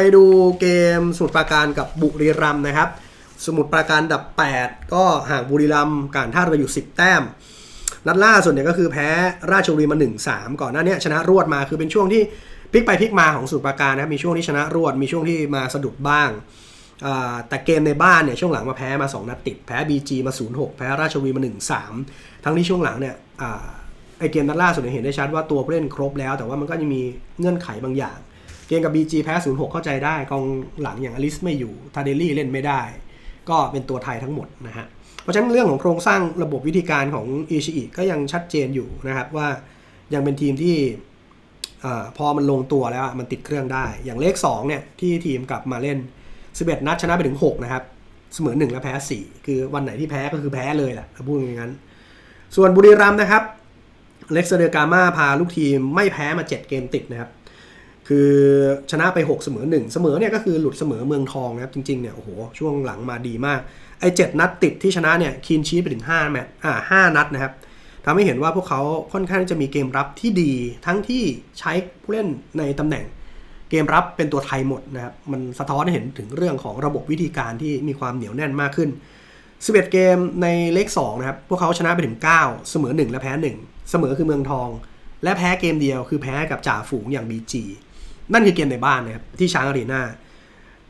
ไปดูเกมสมุทรปราการกับบุรีรัมย์นะครับ สมุทรปราการอันดับ 8 ก็ห่างบุรีรัมย์การท่าเรืออยู่ 10 แต้ม นัดล่าสุดเนี่ยก็คือแพ้ราชบุรีมา 1-3 ก่อนหน้านี้ชนะรวดมาคือเป็นช่วงที่พลิกไปพลิกมาของสมุทรปราการนะครับมีช่วงที่ชนะรวดมีช่วงที่มาสะดุดบ้างแต่เกมในบ้านเนี่ยช่วงหลังมาแพ้มา 2 นัดติด แพ้ BG มา 0-6 แพ้ราชบุรีมา 1-3 ทั้งที่ช่วงหลังเนี่ยอไอเกมนัดล่าสุดเนี่ยเห็นได้ชัดว่าตัวผู้เล่นครบแล้ว แต่ว่ามันก็ยังมีเงื่อนไขบางอย่าง เกมกับ BG แพ้ 0-6 เข้าใจได้ กองหลังอย่างอลิสไม่อยู่ ทาเดลี่เล่นไม่ได้ ก็เป็นตัวไทยทั้งหมดนะฮะ เพราะฉะนั้นเรื่องของโครงสร้างระบบวิธีการของอิชิอิก็ยังชัดเจนอยู่นะครับว่ายังเป็นทีมที่อพอมันลงตัวแล้วมันติดเครื่องได้ อย่างเลข2เนี่ยที่ทีมกลับมาเล่น 11 นัดชนะไปถึง 6 นะครับ เสมอ 1 และแพ้ 4 คือวันไหนที่แพ้ก็คือแพ้เลยแหละพูดอย่างนั้น ส่วนบุรีรัมย์นะครับเล็กเซเดรกามาพาลูกทีมไม่แพ้มา 7 เกมติดนะครับ คือชนะไป 6 เสมอ 1 เสมอเนี่ยก็คือหลุดเสมอเมืองทองนะครับ จริงๆเนี่ยโอ้โหช่วงหลังมาดีมาก ไอ้เจ็ดนัดติดที่ชนะเนี่ยคีนชีสไปถึง5แมตช์อ่าห้านัดนะครับทำให้เห็นว่าพวกเขาค่อนข้างจะมีเกมรับที่ดี ทั้งที่ใช้ผู้เล่นในตำแหน่งเกมรับเป็นตัวไทยหมดนะครับ มันสะท้อนให้เห็นถึงเรื่องของระบบวิธีการที่มีความเหนียวแน่นมากขึ้น 11 เกมในเลข2นะครับ พวกเขาชนะไปถึง 9 เสมอ 1 และแพ้ 1 เสมอคือเมืองทอง และแพ้เกมเดียวคือแพ้กับจ่าฝูงอย่าง BG นั่นคือเกมในบ้านนะครับที่ช้างอารีนา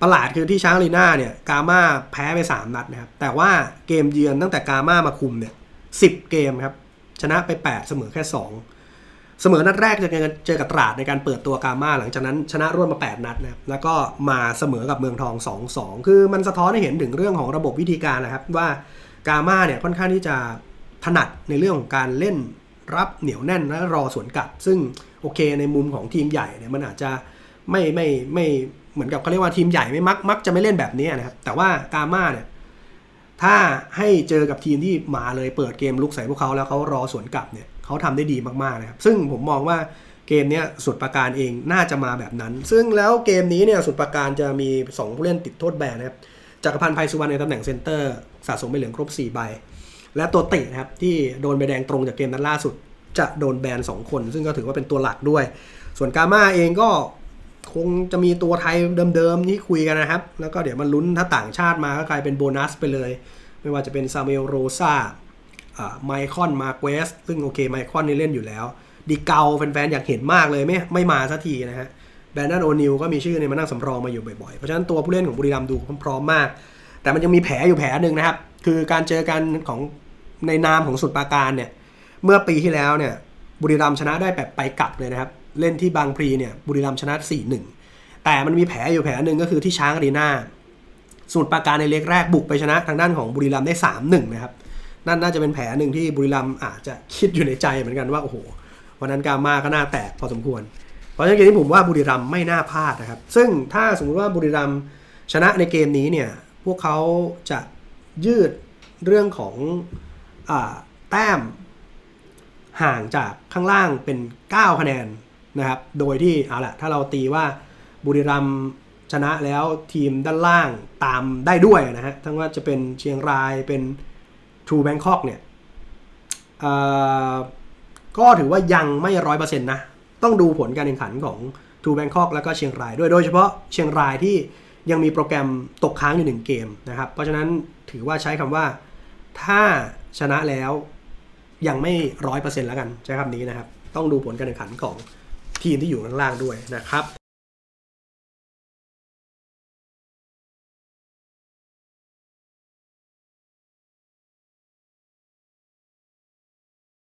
ประหลาดคือที่ช้างอารีนาเนี่ยกามาแพ้ไป 3 นัดนะครับ แต่ว่าเกมเยือนตั้งแต่กามามาคุมเนี่ย10เกมครับ ชนะไป 8 เสมอแค่ 2 เสมอนัดแรกเจอกันเจอกับตราดในการเปิดตัวกามาหลังจากนั้นชนะรวดมา 8 นัดนะครับแล้วก็มาเสมอกับเมืองทอง 2-2 คือมันสะท้อนให้เห็นถึงเรื่องของระบบวิธีการนะครับว่ากามาเนี่ยค่อนข้างที่จะถนัดในเรื่องของการเล่น รับเหนียวแน่นและรอสวนกลับ ซึ่งโอเคในมุมของทีมใหญ่เนี่ยมันอาจจะไม่ไม่ไม่เหมือนกับเขาเรียกว่าทีมใหญ่ไม่มักมักจะไม่เล่นแบบนี้นะครับแต่ว่ากาม่าเนี่ยถ้าให้เจอกับทีมที่มาเลยเปิดเกมลุกใส่พวกเขาแล้วเขารอสวนกลับเนี่ยเขาทำได้ดีมากๆนะครับซึ่งผมมองว่าเกมนี้สุดประการเองน่าจะมาแบบนั้น ซึ่งแล้วเกมนี้เนี่ยสุดประการจะมี 2 ผู้เล่นติดโทษแบนนะครับจักรพันธ์ไพสุวรรณในตำแหน่งเซนเตอร์สะสมไปเหลืองครบ 4 ใบ และตัวตินะครับที่โดนใบแดงตรงจากเกมนั้นล่าสุด จะโดนแบน 2 คน ซึ่งก็ถือว่าเป็นตัวหลักด้วย ส่วนกาม่าเองก็คงจะมีตัวไทยเดิมๆที่คุยกันนะครับ แล้วก็เดี๋ยวมันลุ้นถ้าต่างชาติมาก็กลายเป็นโบนัสไปเลย ไม่ว่าจะเป็นซามูเอลโรซาไมคอนมาเกสซึ่งโอเคไมคอนนี่เล่นอยู่แล้วดีเกาแฟนๆอยากเห็นมากเลยไม่ไม่มาสักทีนะฮะแบรนดอนโอนิลก็มีชื่อในมานั่งสำรองมาอยู่บ่อยๆ เพราะฉะนั้นตัวผู้เล่นของบุรีรัมย์ดูพร้อมๆมาก แต่มันยังมีแผลอยู่แผลหนึ่งนะครับ คือการเจอกันของในนามของสุดปราการเนี่ย เมื่อปีที่แล้วเนี่ย บุรีรัมชนะได้แบบไปกลับเลยนะครับ เล่นที่บางพลีเนี่ย บุรีรัมชนะ 4-1 แต่มันมีแผลอยู่แผลหนึ่งก็คือที่ช้างอารีนาสมุทรปราการในเล็กแรกบุกไปชนะทางด้านของบุรีรัมได้ 3-1 นะครับ นั่นน่าจะเป็นแผลหนึ่งที่บุรีรัมอาจจะคิดอยู่ในใจเหมือนกันว่าโอ้โห วันนั้นกามาก็น่าแตกพอสมควร เพราะฉะนั้นเกมนี้ผมว่าบุรีรัมไม่น่าพลาดนะครับ ซึ่งถ้าสมมติว่าบุรีรัมชนะในเกมนี้เนี่ย พวกเขาจะ ยืดเรื่องของอแต้มห่างจากข้างล่างเป็น 9 คะแนนนะครับ โดยที่เอาละถ้าเราตีว่าบุรีรัมชนะแล้วทีมด้านล่างตามได้ด้วยนะฮะ ทั้งว่าจะเป็นเชียงรายเป็นทูแบงคอกเนี่ยก็ถือว่ายังไม่ร้อยเปอร์เซ็นต์นะ ต้องดูผลการแข่งขันของทูแบงคอกแล้วก็เชียงรายด้วย โดยเฉพาะเชียงรายที่ ยังมีโปรแกรมตกค้างอยู่หนึ่งเกมนะครับ เพราะฉะนั้นถือว่าใช้คำว่า ถ้าชนะแล้วยังไม่ร้อยเปอร์เซ็นต์แล้วกันใช้คำนี้นะครับ ต้องดูผลการแข่งขันของทีมที่อยู่ข้างล่างด้วยนะครับ